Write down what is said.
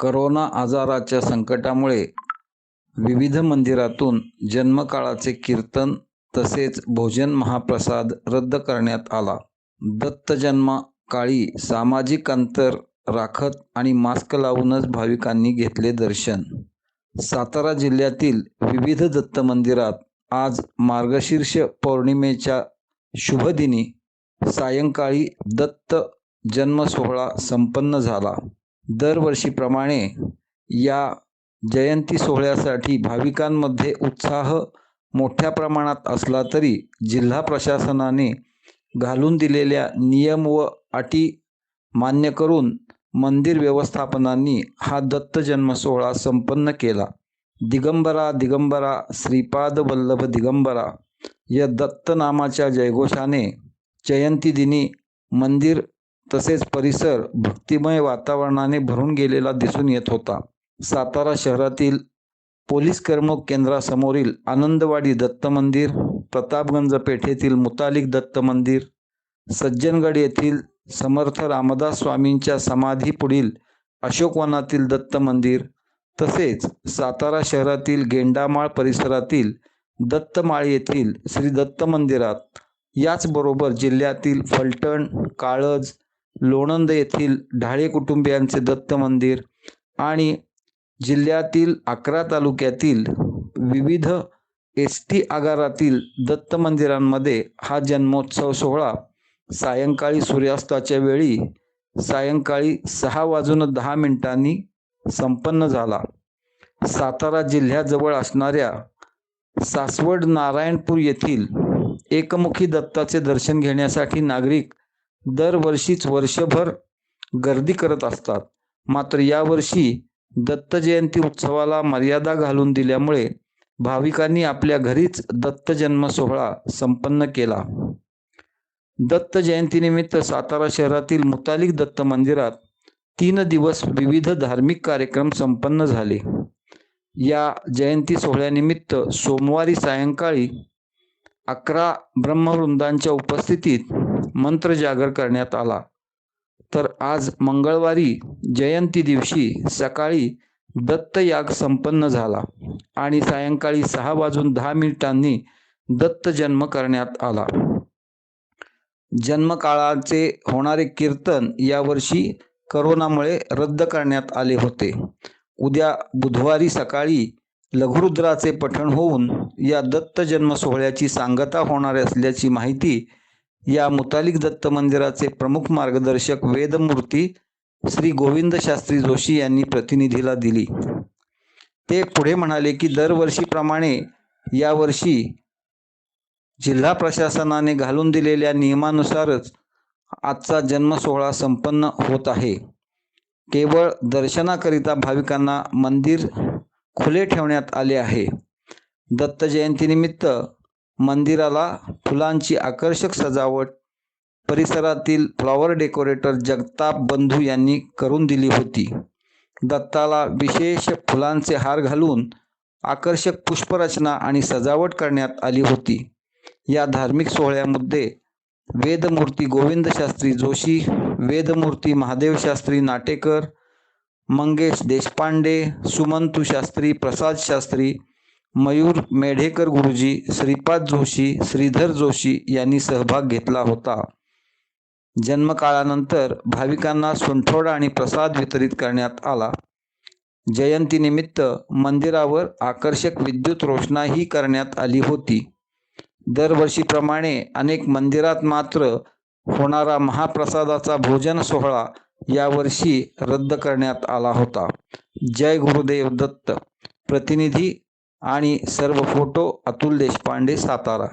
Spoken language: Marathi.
करोना आजाराच्या संकटामुळे विविध मंदिरातून जन्मकाळाचे कीर्तन तसेच भोजन महाप्रसाद रद्द करण्यात आला. दत्त जन्मकाळी सामाजिक अंतर राखत आणि मास्क लावूनच भाविकांनी घेतले दर्शन. सातारा जिल्ह्यातील विविध दत्त मंदिरात आज मार्गशीर्ष पौर्णिमेच्या शुभदिनी सायंकाळी दत्त जन्म सोहळा संपन्न झाला. दरवर्षीप्रमाणे या जयंती सोहळ्यासाठी भाविकांमध्ये उत्साह मोठ्या प्रमाणात असला तरी जिल्हा प्रशासनाने घालून दिलेल्या नियम व अटी मान्य करून मंदिर व्यवस्थापनांनी हा दत्त जन्मसोहळा संपन्न केला. दिगंबरा दिगंबरा श्रीपाद वल्लभ दिगंबरा या दत्त नामाच्या जयघोषाने जयंती दिनी मंदिर तसेच परिसर भक्तिमय वातावरणाने भरून गेलेला दिसून येत होता. सातारा शहरातील पोलीस करमूक केंद्रासमोरील आनंदवाडी दत्त मंदिर प्रतापगंज पेठेतील मुतालिक दत्त मंदिर सज्जनगड येथील समर्थ रामदास स्वामींच्या समाधीपुढील अशोकवनातील दत्त मंदिर तसेच सातारा शहरातील गेंडामाळ परिसरातील दत्तमाळ येथील श्री दत्त मंदिरात. याचबरोबर जिल्ह्यातील फलटण काळज लोणंद येथील ढाळे कुटुंबियांचे दत्त मंदिर आणि जिल्ह्यातील अकरा तालुक्यातील विविध एस टी आगारातील दत्त मंदिरांमध्ये हा जन्मोत्सव सोहळा सायंकाळी सूर्यास्ताच्या वेळी सायंकाळी सहा वाजून दहा मिनिटांनी संपन्न झाला. सातारा जिल्ह्याजवळ असणाऱ्या सासवड नारायणपूर येथील एकमुखी दत्ताचे दर्शन घेण्यासाठी नागरिक दरवर्षीच वर्षभर गर्दी करत असतात. मात्र यावर्षी दत्त जयंती उत्सवाला मर्यादा घालून दिल्यामुळे भाविकांनी आपल्या घरीच दत्त जन्म सोहळा संपन्न केला. दत्त जयंतीनिमित्त सातारा शहरातील मुतालिक दत्त मंदिरात तीन दिवस विविध धार्मिक कार्यक्रम संपन्न झाले. या जयंती सोहळ्यानिमित्त सोमवारी सायंकाळी अकरा ब्रह्मवृंदांच्या उपस्थितीत मंत्र जागर करण्यात आला. तर आज मंगळवारी जयंती दिवशी सकाळी दत्तयाग संपन्न झाला आणि सायंकाळी सहा वाजून दहा मिनिटांनी दत्त जन्म करण्यात आला. जन्मकाळाचे होणारे कीर्तन यावर्षी करोनामुळे रद्द करण्यात आले होते. उद्या बुधवारी सकाळी लघुरुद्राचे पठण होऊन या दत्त जन्म सोहळ्याची सांगता होणार असल्याची माहिती या मुतालिक दत्त मंदिराचे प्रमुख मार्गदर्शक वेदमूर्ती श्री गोविंद शास्त्री जोशी यांनी प्रतिनिधीला दिली. ते पुढे म्हणाले की दरवर्षीप्रमाणे यावर्षी जिल्हा प्रशासनाने घालून दिलेल्या नियमानुसारच आजचा जन्मसोहळा संपन्न होत आहे. केवळ दर्शनाकरिता भाविकांना मंदिर खुले ठेवण्यात आले आहे. दत्त जयंतीनिमित्त मंदिराला फुलांची आकर्षक सजावट परिसरातील फ्लॉवर डेकोरेटर जगताप बंधू यांनी करून दिली होती. दत्ताला विशेष फुलांचे हार घालून आकर्षक पुष्परचना आणि सजावट करण्यात आली होती. या धार्मिक सोहळ्यामध्ये वेदमूर्ती गोविंद शास्त्री जोशी वेदमूर्ती महादेव शास्त्री नाटेकर मंगेश देशपांडे सुमंतू शास्त्री प्रसाद शास्त्री मयूर मेढेकर गुरुजी श्रीपाद जोशी श्रीधर जोशी यांनी सहभाग घेतला होता. जन्मकाळानंतर भाविकांना सुंठोडा आणि प्रसाद वितरित करण्यात आला. जयंतीनिमित्त मंदिरावर आकर्षक विद्युत रोषणाही करण्यात आली होती. दरवर्षीप्रमाणे अनेक मंदिरात मात्र होणारा महाप्रसादाचा भोजन सोहळा यावर्षी रद्द करण्यात आला होता. जय गुरुदेव दत्त. प्रतिनिधी आणि सर्व फोटो अतुल देशपांडे सातारा.